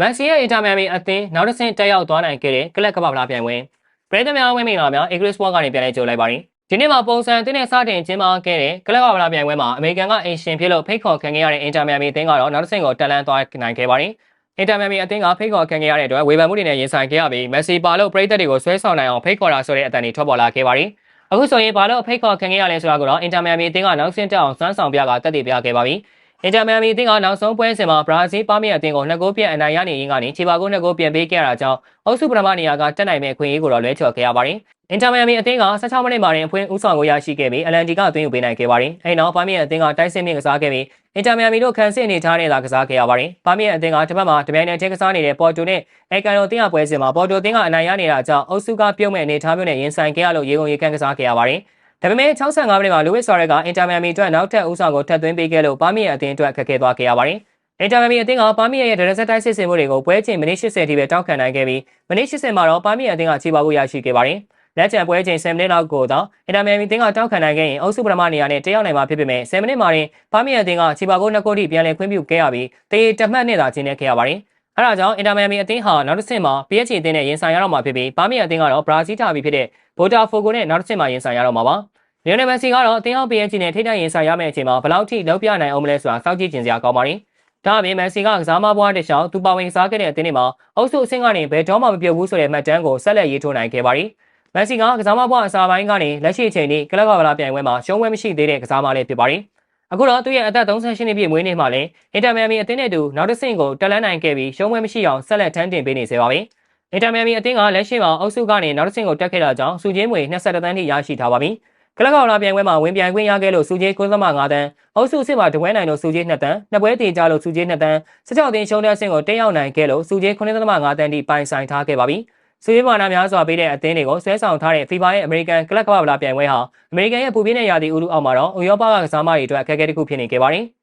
မန်စီရဲ့အင်တာမီယာမီအသင်းနောက်တစ်ဆင့်တက်ရောက်သွားနိုင်ခဲ့တဲ့ကလပ်ကပ္ပဗလာပြိုင်ပွဲပရိသတ်များဝင်းမိန်လာများ English Sport ကနေပြန်လည်ကြိုလိုက်ပါတယ်ဒီနေ့မှာပုံစံတင်းနဲ့စတင်ကျင်းပခဲ့တဲ့ကလပ်ကပ္ပဗလာပြိုင်ပွဲမှာအမေရိကန်ကအင်ရှင်ဖြစ်လို့ဖိတ်ခေါ်ခံခဲ့ရတဲ့အင်တာမီယာမီအသင်းကတော့နောက်တစ်ဆင့်ကိုတက်လန်းသွားနိုင်ခဲ့ပါတယ်အင်တာမီယာမီအသင်းကဖိတ်ခေါ်ခံခဲ့ရတဲ့အတွက်ဝေဖန်မှုတွေနဲ့ရင်ဆိုင်ခဲ့ရပြီးမက်ဆီပါလို့ပရိသတ်တွေကိုဆွဲဆောင်နိုင်အောင်ဖိတ်ခေါ်တာဆိုတဲ့အတန်တွေထွက်ပေါ်လာခဲ့ပါတယ်အခုဆိုရင်ဘာလို့ဖိတ်ခေါ်ခံခဲ့ရလဲဆိုတာကိုတော့အင်တာမီယာမီအသင်းကနောက်ဆင့်တက်အောင်စွမ်းဆောင်ပြကတက်တည်ပြခဲ့ပါပြီ အင်တာမီယာမီအသင်းကနောက်ဆုံးပွဲစဉ်မှာဘရာဇီးပါမီအသင်းကိုနှစ်ဂိုးပြတ်အနိုင်ရနေရင်းကနေခြေပါကုန်းနှစ်ဂိုးပြန်ပေးခဲ့ရတာကြောင့်အုပ်စုပထမနေရာကတက်နိုင်မဲ့ခွင့်ရေးကိုတော့လွဲချော်ခဲ့ရပါတယ်။အင်တာမီယာမီအသင်းက16မိနစ်မှာတင်အဖွင့်ဦးဆောင်ကိုရရှိခဲ့ပြီးအလန်တီကအသွင်းယူပေးနိုင်ခဲ့ပါတယ်။အဲဒီနောက်ပါမီအသင်းကတိုက်စစ်မြင့်ကစားခဲ့ပြီးအင်တာမီယာမီတို့ခံစစ်အနေထားနဲ့သာကစားခဲ့ရပါတယ်။ပါမီအသင်းကတစ်ပတ်မှာတပြိုင်နက်တည်းကစားနေတဲ့ပေါ်တိုနဲ့အဲကန်တိုအသင်းကပွဲစဉ်မှာပေါ်တိုအသင်းကအနိုင်ရနေတာကြောင့်အုပ်စုကပြုတ်မဲ့အနေထားမျိုးနဲ့ရင်ဆိုင်ခဲ့ရလို့ရေကုန်ရေကန်ကစားခဲ့ရပါတယ်။ ဒါပေမဲ့65မိနစ်မှာလူဝစ်ဆော်ရက်ကအင်တာမီယာမီအတွက်နောက်ထပ်ဦးဆောင်ကိုထပ်သွင်းပေးခဲ့လို့ပါမီအသင်းအတွက်ခက်ခဲသွားခဲ့ရပါတယ်။အင်တာမီအသင်းကပါမီရဲ့ဒရက်ဆက်တိုက်စစ်စင်မှုတွေကိုပွဲချိန်မိနစ်80ထိပဲတောက်ခံနိုင်ခဲ့ပြီးမိနစ်80မှာတော့ပါမီအသင်းကခြေပါဖို့ရရှိခဲ့ပါတယ်။လက်ချန်ပွဲချိန်10မိနစ်လောက်ကိုတော့အင်တာမီအသင်းကတောက်ခံနိုင်ခဲ့ရင်အုပ်စုပထမနေရာနဲ့တယောက်နိုင်မှာဖြစ်ပေမဲ့10မိနစ်မှာတင်ပါမီအသင်းကခြေပါကိုနှစ်ကိုထိပြန်လည်ခွင့်ပြုခဲ့ရပြီးတေးတမှတ်နဲ့သာကျင်းနေခဲ့ရပါတယ်။အဲဒါကြောင့်အင်တာမီအသင်းဟာနောက်တစ်ဆင့်မှာ PSG အသင်းနဲ့ရင်ဆိုင်ရတော့မှာဖြစ်ပြီးပါမီအသင်းကတော့ဘရာဇီးတာဘီဖြစ်တဲ့ ဘိုတာဖိုကိုနဲ့နောက်တစ်ဆင့်မှာရင်ဆိုင်ရတော့မှာပါ။လီယိုနယ်မက်ဆီကတော့အသင်းအောင် PSG နဲ့ထိတိုက်ရင်ဆိုင်ရမယ့်အချိန်မှာဘယ်လောက်ထိလောက်ပြနိုင်အောင်မလဲဆိုတာစောင့်ကြည့်ကြင်စရာကောင်းပါတယ်။ဒါအပြင်မန်စီကကစားမပွားတဲ့ရှောင်းသူပါဝင်စားခဲ့တဲ့အသင်းတွေမှာအုပ်စုအဆင့်ကနေဘယ်တော့မှမပြုတ်ဘူးဆိုတဲ့မှတ်တမ်းကိုဆက်လက်ရေးထိုးနိုင်ခဲ့ပါတယ်။မန်စီကကစားမပွားအစာပိုင်းကနေလက်ရှိအချိန်ထိကလပ်ကဗလာပြိုင်ပွဲမှာရှုံးပွဲမရှိသေးတဲ့ကစားမလေးဖြစ်ပါတယ်။အခုတော့သူ့ရဲ့အသက်38နှစ်ပြည့်မွေးနေ့မှာလည်းအင်တာမီယာမီအသင်းနဲ့တူနောက်တစ်ဆင့်ကိုတက်လန်းနိုင်ခဲ့ပြီးရှုံးပွဲမရှိအောင်ဆက်လက်ထမ်းတင်ပေးနေစေပါပြီ။ အင်တာမီယာမီအသင်းကလက်ရှိမှာအုပ်စုကနေနောက်တစ်ဆင့်ကိုတက်ခဲ့တာကြောင့်စုချင်းမွေ22တန်းထိရရှိထားပါပြီ။ကလပ်ကောင်လာပြိုင်ပွဲမှာဝင်ပြိုင်ခွင့်ရခဲ့လို့စုကြီး9.5တန်းအုပ်စုစစ်မှာတပွဲနိုင်လို့စုကြီး2တန်းနှစ်ပွဲတင်ကြလို့စုကြီး2တန်း16တင်ရှုံးတဲ့အဆင့်ကိုတက်ရောက်နိုင်ခဲ့လို့စုကြီး9.5တန်းထိပိုင်ဆိုင်ထားခဲ့ပါပြီစုကြီးမာနာများစွာပေးတဲ့အသင်းတွေကိုဆွဲဆောင်ထားတဲ့ FIBA ရဲ့ American ကလပ်ကမ္ဘာဗလာပြိုင်ပွဲဟာ American ရဲ့ပူပြင်းတဲ့ရာသီဥတုအောက်မှာတော့ဥရောပကကစားမတွေအတွက်အခက်အခဲတစ်ခုဖြစ်နေခဲ့ပါတယ်